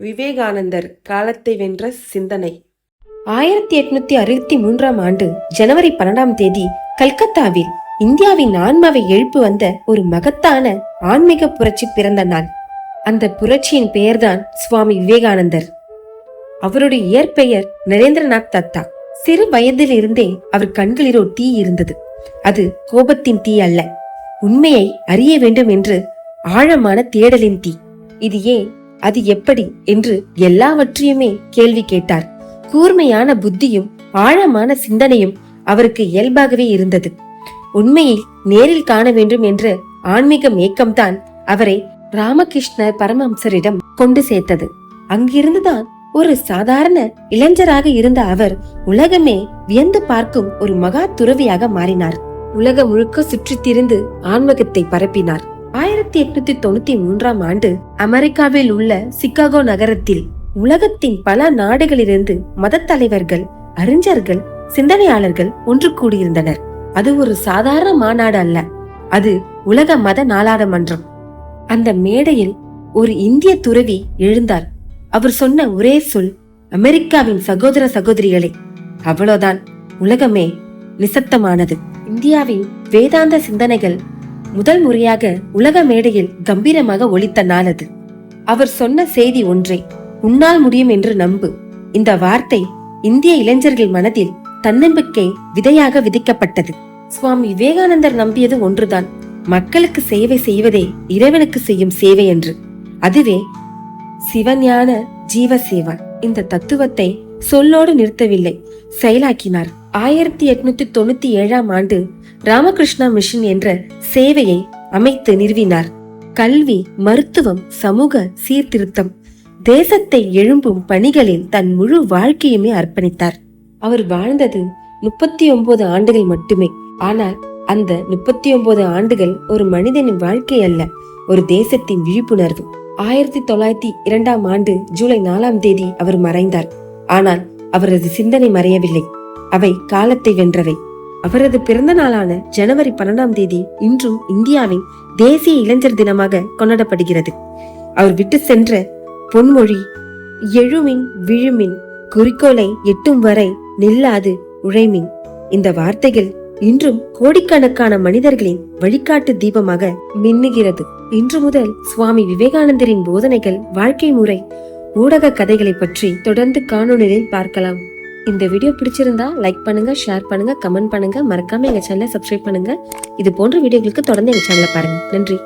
விவேகானந்தர் காலத்தை வென்ற சிந்தனை. ஆயிரத்தி எட்நூத்தி அறுபத்தி மூன்றாம் ஆண்டு ஜனவரி பன்னெண்டாம் தேதி கல்கத்தாவில் இந்தியாவின் ஆன்மாவை எழுப்பு வந்த ஒரு மகத்தான ஆன்மீக புரட்சி பிறந்த நாள். அந்த புரட்சியின் பெயர்தான் சுவாமி விவேகானந்தர். அவருடைய இயற்பெயர் நரேந்திரநாத் தத்தா. சிறு வயதில் இருந்தே அவர் கண்களில் ஒரு தீ இருந்தது. அது கோபத்தின் தீ அல்ல. உண்மையை அறிய வேண்டும் என்று ஆழமான தேடலின் தீ. இது ஏன் அது எப்படி என்று எல்லாவற்றையுமே கேள்வி கேட்டார். கூர்மையான புத்தியும் ஆழமான சிந்தனையும் அவருக்கு இயல்பாகவே இருந்தது. உண்மையை நேரில் காண வேண்டும் என்ற ஆன்மீக மேக்கம்தான் அவரை ராமகிருஷ்ண பரமஹம்சரிடம் கொண்டு சேர்த்தது. அங்கிருந்துதான் ஒரு சாதாரண இளைஞராக இருந்த அவர் உலகமே வியந்து பார்க்கும் ஒரு மகா துறவியாக மாறினார். உலகம் முழுக்க சுற்றித் திரிந்து ஆன்மீகத்தை பரப்பினார். ஆயிரத்தி எட்நூத்தி தொண்ணூத்தி மூன்றாம் ஆண்டு அமெரிக்காவில் உள்ள சிகாகோ நகரத்தில் உலகத்தின் பல நாடுகளிலிருந்து மத தலைவர்கள் அறிஞர்கள் சிந்தனையாளர்கள் ஒன்று கூடியிருந்தனர். அது ஒரு சாதாரண மாநாடு அல்ல. அது உலக மத நாளாளுமன்றம் அந்த மேடையில் ஒரு இந்திய துறவி எழுந்தார். அவர் சொன்ன ஒரே சொல் அமெரிக்காவின் சகோதர சகோதரிகளே அவ்வளோதான். உலகமே நிசப்தமானது. இந்தியாவின் வேதாந்த சிந்தனைகள் முதல் முறையாக உலக மேடையில் கம்பீரமாக ஒலித்த நாள் அது அவர் சொன்ன செய்தி ஒன்றே உன்னால் முடியும் என்று நம்பு. இந்த வார்த்தை இந்திய இளைஞர்கள் மனதில் தன்னம்பிக்கை விதையாக விதிக்கப்பட்டது. சுவாமி விவேகானந்தர் நம்பியது ஒன்றுதான் மக்களுக்கு சேவை செய்வதே இறைவனுக்கு செய்யும் சேவை என்று. அதுவே சிவஞான ஜீவ சேவா இந்த தத்துவத்தை சொல்லோடு நிறுத்தவில்லை. செயலாக்கினார். ஆயிரத்தி எட்நூத்தி தொண்ணூத்தி ஏழாம் ஆண்டு ராமகிருஷ்ணா மிஷன் என்ற சேவையை அமைத்து நிறுவினார். கல்வி மருத்துவம் சமூக சீர்திருத்தம் தேசத்தை எழும்பும் பணிகளில் தன் முழு வாழ்க்கையுமே அர்ப்பணித்தார். அவர் வாழ்ந்தது முப்பத்தி ஒன்பது ஆண்டுகள் மட்டுமே. ஆனால் அந்த முப்பத்தி ஒன்பது ஆண்டுகள் ஒரு மனிதனின் வாழ்க்கை அல்ல ஒரு தேசத்தின் விழிப்புணர்வு. ஆயிரத்தி தொள்ளாயிரத்தி இரண்டாம் ஆண்டு ஜூலை நாலாம் தேதி அவர் மறைந்தார். ஆனால் அவரது சிந்தனை மறையவில்லை. அவை காலத்தை வென்றவை. அவரது பிறந்த நாளான ஜனவரி பன்னெண்டாம் தேதி இன்றும் இந்தியாவின் தேசிய இளைஞர் தினமாக கொண்டாடப்படுகிறது. அவர் விட்டு சென்ற பொன்மொழி எழுமின் விழுமின் குறிக்கோளை எட்டும் வரை நில்லாது உழைமின். இந்த வார்த்தைகள் இன்றும் கோடிக்கணக்கான மனிதர்களின் வழிகாட்டு தீபமாக மின்னுகிறது. இன்று முதல் சுவாமி விவேகானந்தரின் போதனைகள் வாழ்க்கை முறை ஊடக கதைகளை பற்றி தொடர்ந்து காணொலியில் பார்க்கலாம். இந்த வீடியோ பிடிச்சிருந்தா லைக் பண்ணுங்க ஷேர் பண்ணுங்க கமெண்ட் பண்ணுங்க. மறக்காம எங்க சேனலை சப்ஸ்கிரைப் பண்ணுங்க. இது போன்ற வீடியோகளுக்கு தொடர்ந்து எங்க சேனலை பாருங்க. நன்றி.